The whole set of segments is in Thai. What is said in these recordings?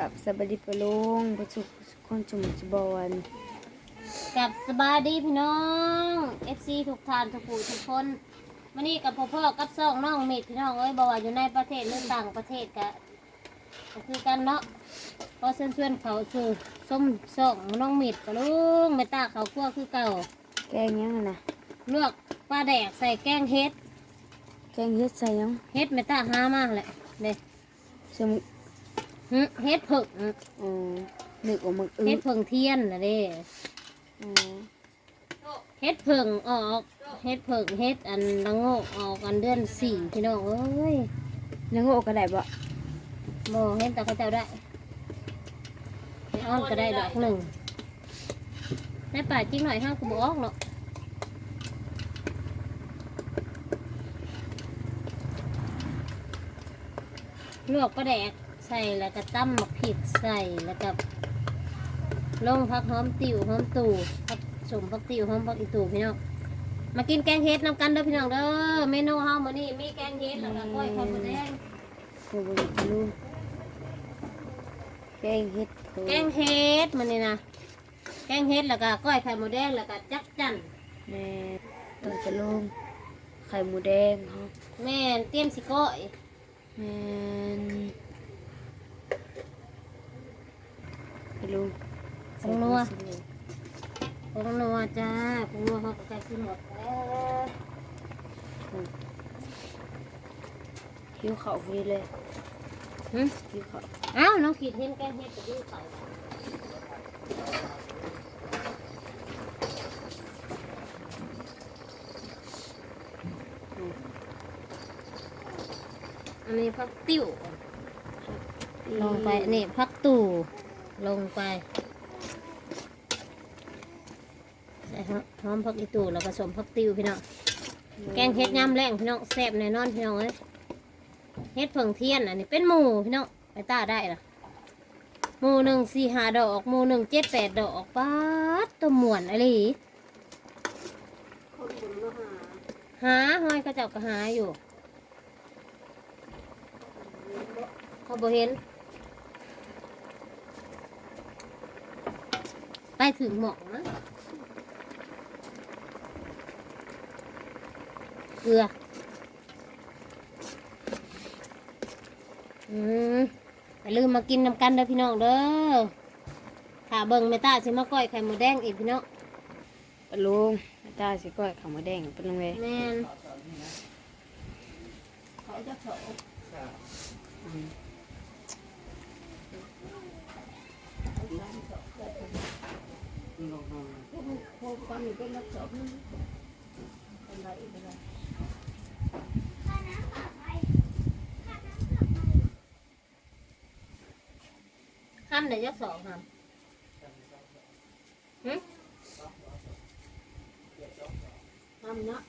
กับสบายดีปะลุงประสุขคนจุ่มจุบอนกับสบายดีพี่น้อง FC ทุกท่านทุกผู้ทุกคนวันนี้กับพ่อพ่อกับซ่องน้องเม็ดพี่น้องเอ้ยบอกว่าอยู่ในประเทศหรือต่างประเทศกะก็คือกันเนาะพอเส้นเส้นเขาสู่ส้มซ่องน้องเม็ดปะลุงไม่ตาเขาคั่วคือเก่า แกงยังนะลวกปลาแดกใส่แกงเฮ็ด แกงเฮ็ดใส่ยังเฮ็ดไม่ตาหามากเลยเด้สม หึเฮ็ดผึ่งเออนึกออกมาอึเฮ็ดผึ่งเทียนนะเด้อ๋อเฮ็ดผึ่งออกเฮ็ดผึ่งเฮ็ดอันละโงกออกอันเดือนสี่พี่น้องเอ้ยแล้วก็ออกกระไดบ่โมเห็นแต่เขาเจ้าได้ไอ้อ้อนก็ได้ดอกหนึ่งในป่าจิ้งหน่อยห้างกูบออกเนาะลวกปลาแดก ใส่แล้วก็ตั้มมะผิดใส่แล้วก็ลงพักหอมติ๋วหอมตู่พักสมพักติ๋วหอมพักอีตู่พี่น้องมากินแกงเฮ็ดนำกันเด้อพี่น้องเด้อเมนูเฮามื้อนี้มีแกงเฮ็ดแล้วก็กล้อยไข่มดแดงสบายดีปะลุงแกงเฮ็ดเผแกงเฮ็ดมันนี่นะแกงเฮ็ดแล้วก็ก้อยไข่หมูแดงแล้วก็จักจันแม่ต้นปะลุงไข่หมูแดงเฮาแม่นเตรียมสิก้อยแม่ นปะลุงผงนัวผงนัวจ้าผงนัวเขาก็ใกล้กินหมดแล้วหิวข้าวพอดีเลยหึหิวข้าวเอ้าวน้องขีดเห็นแกงเฮ็ดก็ดูใส่อันนี้พักติ้วลงไปนี่พักตู่ ลงไป ใส่หอมพักอีตู่แล้วก็สมพักติ้วพี่น้องแกงเฮ็ดยำแรงพี่น้องแซ่บแน่นอนพี่น้องเอ้ยเฮ็ดเผิงเทียนอันนี้เป็นหมูพี่น้องไปต้าได้ล่ะหมูหนึ่งสี่ห้าดอกหมูหนึ่งเจ็ดแปดดอกป๊าดตัวหมวนอะไรอีกหาห้อยเขาเจ้าก็หาอยู่เขาบ่เห็น ไปถึงหมองนะเกลือ อืมอย่าลืมมากินน้ำกันเด้อพี่น้องเด้อถ้าเบิ่งเมตาสิมาก้อยไข่หมูแดงอีกพี่น้องปะลุงแม่ตาสิก้อยข้าวหมูแดงปะลุงเว้ยแม่น ห้ามไหนยักสองห้ามหึห้ามเนาะ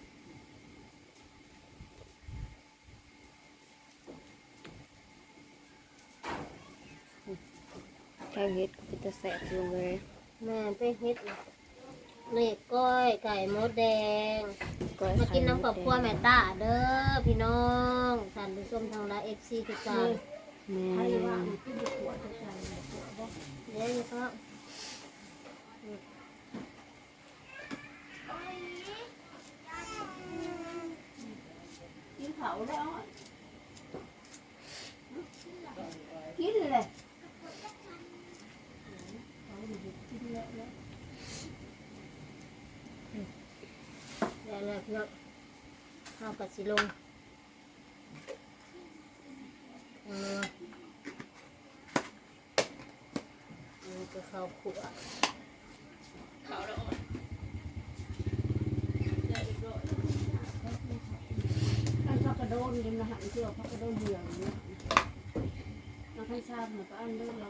แกงเฮ็ดก็เป็นตะแสบลงเว้ย แม่ไปเฮ็ดน่ะนี่ก้อยไก่มดแดงก้อยมาไข่กินหน้ำกับแดงพัวแม่ตาเด้อพี่น้องท่านผู้ชมทางไลน์เอฟซีทุกท่านแม่เดี๋ยวครับกินเขาแล้วอะกินเลย เดี๋ยวเลย พี่น้องข้าวกับสิลงเออเอันนี้ก็ข้าวขั่วอันพักกระโดนยังนะหันเชื่อพักกระโดนเหี่ยวเนี่ยเราให้ทราบหน่อยก็อันเรื่องเรา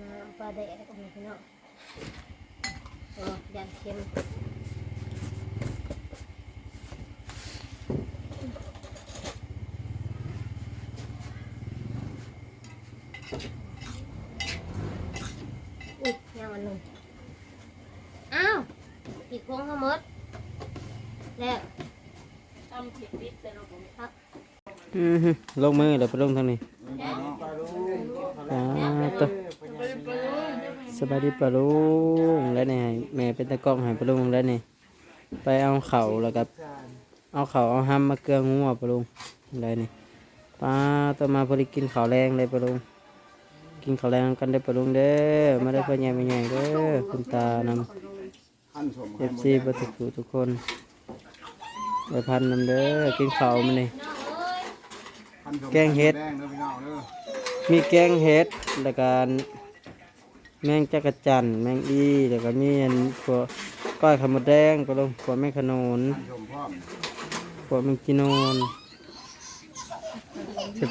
น้ำปลาแดกก็มีพี่น้อง เออยันเค็มอุ้ยยางมันหนึ่งอ้าวอีกพวงเขาหมดแล้วทำผิดนิดแต่เราผมครับอือฮึลงมือเดี๋ยวไปลงทางนี้อ่าตัว สบายดีปะลุงแล้วนี่แม่เป็นตะกล้องให้ปะลุงแล้วนี่ไปเอาเข่าแล้วก็เอาเข่าเอาห้ำมมาเกลืองัวปะลุงแล้วนี่ป้าตัวมาพอดีกินข้าวแรงเลยปะลุงกินข้าวแรงกันได้ปะลุงเด้อมาได้พ่อใหญ่แม่ใหญ่เด้อคุณตานำเอฟซีประทุกทุกคนไปพันนำเด้อกินข้าวมานี่แกงเห็ดมีแกงเห็ดแล้วก็ แมงจักรจันทร์แมงอีแล้วก็มีอันพวกก้อยขาวหมดแดงก็ลงพวกแมงขนุนพวกแมงจีนูน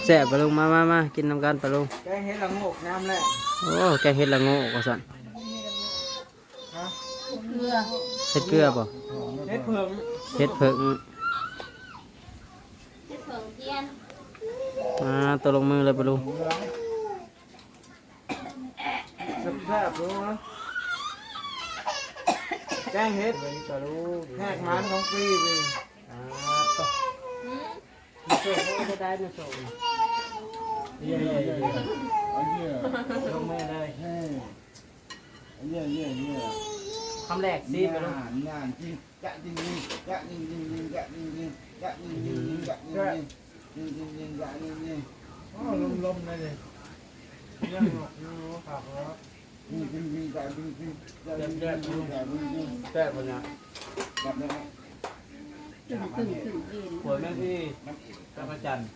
แซ่บๆไปลงมามามากินน้ำกันไปลงแกงเห็ดละโงกน้ำแหละโอ้แกงเห็ดละโง่ก็สั่นเกลือเห็ดเกลือป่ะเห็ดเผือกเห็ดเผิงเฮ็ดเผิงเทียนมาตัวลงมือเลยไปลง แซ่บๆรู้ไหมแกงเห็ดแหกมันของฟรีไปอืมโซ่ก็ได้นะโซ่เย่เย่เย่ลงมือเลยคำแรกซีไปลงอ๋อลมๆเลยเลยยังหนกยังรู้ขับ แล้วแซ่บปะเนี่ยตึงตึงตึงเย็นหัวแม่พี่จักรจันทร์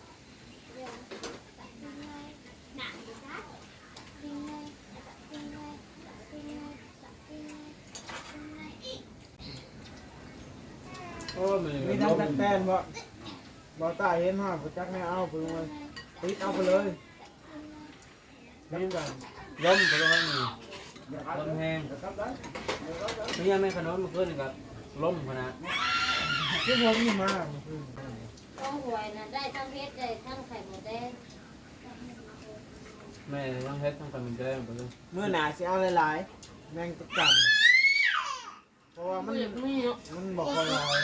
โอ้มันมีทั้งตักแตนบ่บ่ตายเห็นห่าบ่จักไม่เอาไปเลยติดเอาไปเลยนี่กันล้มไปตรงนั้นนี่ ล้มแห้งไม่ยังไม่ขนมมันขึ้นกับล้มขนาดที่ผมนี่มาเมื่อคืนต้องหวยนะได้ทั้งเฮ็ดได้ทั้งไข่หมดแดงแม่ยังเฮ็ดต้องทำเป็นแจ้งไปเลยเมื่อหนาสิเอาหลายๆแมงตะจันเพราะว่ามันไม่เนาะมันบอกว่าลาย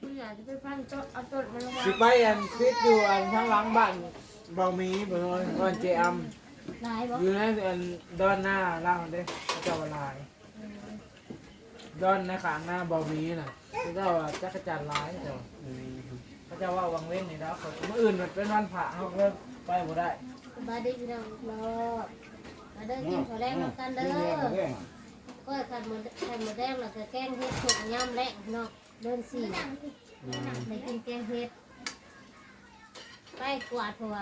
ไม่อยากจะไปพันต้นเอาต้นมันลงมาสิไปอันฟิตอยู่อันข้างหลังบ้านเบาหมีไปเลยบ้านเจอัมห ลายบ่อยู่ในอันดอนหน้าล่างเด้เขาเจ้าว่าลายดอนในขางหน้าเบาหมีน่ะเขาเจ้าว่าจักรจันทร์ลายเจ้าเขาเจ้าว่าวังเว้นนี่แล้วเขาเมื่ออื่นมันเป็นวันผ่าเขาก็ไปบ่ได้สบายดีพี่น้องรอมาเด้อกินข้าวแดงนำกันเด้อก็ไข่หมดไข่หมดแดงแล้วก็แกงเฮ็ดสุกยำแรงพี่น้องเดินสี่ได้กินแกงเฮ็ดไปกวาดหัว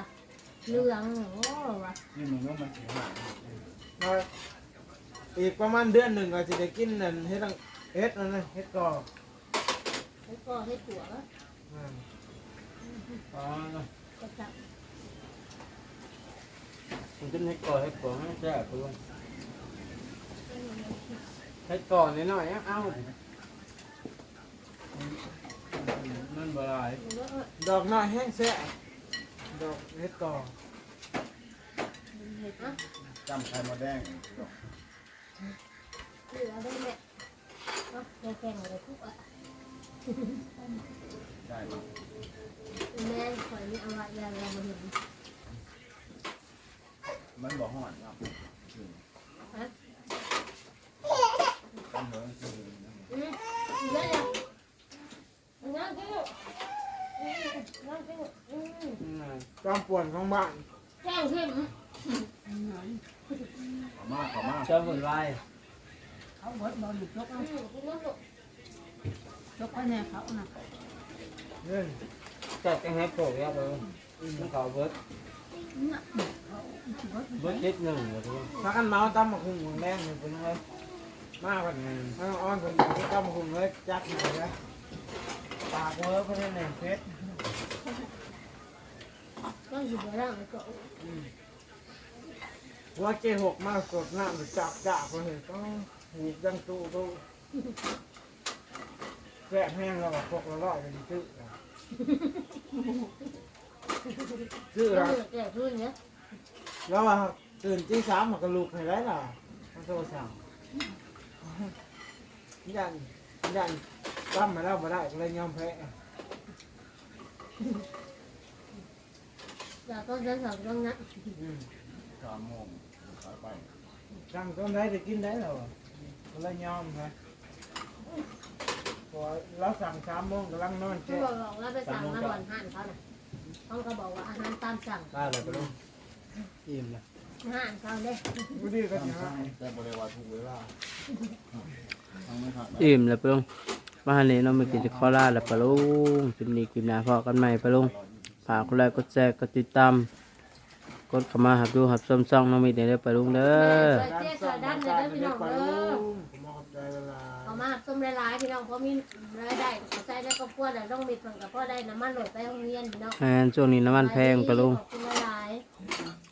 เหลืองโอ้ว่ะมาถึงแล้วอีกประมาณเดือนหนึ่งก็จะได้กินนั่นเฮ็ดอังเฮ็ดนั่นนะเฮ็ดกอแล้วก็เฮ็ดหัวอืมอ๋อจะจับผมจะให้ก่อนให้ก่อให้แซ่บไปเลยให้ก่อนิดหน่อยเอ้ามันบลายดอกน้อยแห้งแซ่บดอกเฮ็ดกอ จำไข่มดแดงเหลือได้แหละเนาะแกงอะไรทุกอะได้ปะแม่ข่อยนี่เอาไว้แล้วเรามาเห็นมันบอกหอนครับฮะจำเหรอคืออืมเยอะเลยนั่งกินลูกอืมนั่งกินลูกอืมจอมป่วนของบ้านแจ้งขึ้น ขอมากขอมากเจ้าบุญไล่เขาเบิดบอลหยุดยกอืมกินน้ำลูกยกไปแน่เขาน่ะเรื่องจัดกันให้โผล่ยับเลยมันขอเบิร์ดเบิร์ดเจ็ดหนึ่งเลยทุกคนพากันเมาตำมะคุงของแดงนี่เป็นไงมากันทั้งอ้อนคนที่ตำมะคุงเลยจักหน่อยนะปากเวอร์เพื่อนเนี่ยเพชรก็อยู่ในร่างก็ หัวเจหกมากสดน้ำหรือจับจับเลยก็หูยังตู้ตู้แกะแห้งแล้วก็พกละร้อยเป็นซื้อซื้อก็แล้วเหลือแต่พื้นเนี้ยแล้วว่าตื่นที่สามมันก็ลุกให้ได้ล่ะมันโทรสั่งยันยันตั้มมาแล้วมาได้ก็เลยยอมแพ้อย่าต้นเดินสองตรงนั้น สามโมงขายไปสั่งต้นได้จะกินได้เหรอก็เลยยอมนะพอเราสั่งสามโมงกำลังนอนเขาเจ๊บอกบอกแล้วไปสั่งมาบ่อนหันเขาน่ะเขาก็บอกว่าอาหารตามสั่งได้เลยไปลุงอิ่มเลยอาหารเขาเด้ไม่ดีก็ตามจะสั่งแต่บริวารถูกเวลาทางไม่หักนะ อิ่มแล้วปะลุงมาหันนี้เรามากินจะข้อลาแล้วปะลุงคลิปนี้คลิปหน้าพอกันใหม่ปะลุงฝากกดไลค์กดแชร์กดติดตาม กดเข้ามาหับดูหับชมช่องน้องมีเด้อปะลุงเด้อเจ๊เสือดันเลยเด้อพี่น้องเด้อผมขอบใจเวลาเอามาต้มหลายๆพี่น้องเพราะมีรายได้เขาใช้แล้วก็พวดแล้วต้องมีเพิ่นกับพ่อได้น้ำมันโหลดไปโรงเรียนพี่น้องแอนช่วงนี้น้ำมันแพงปะลุงขอบคุณหลายๆ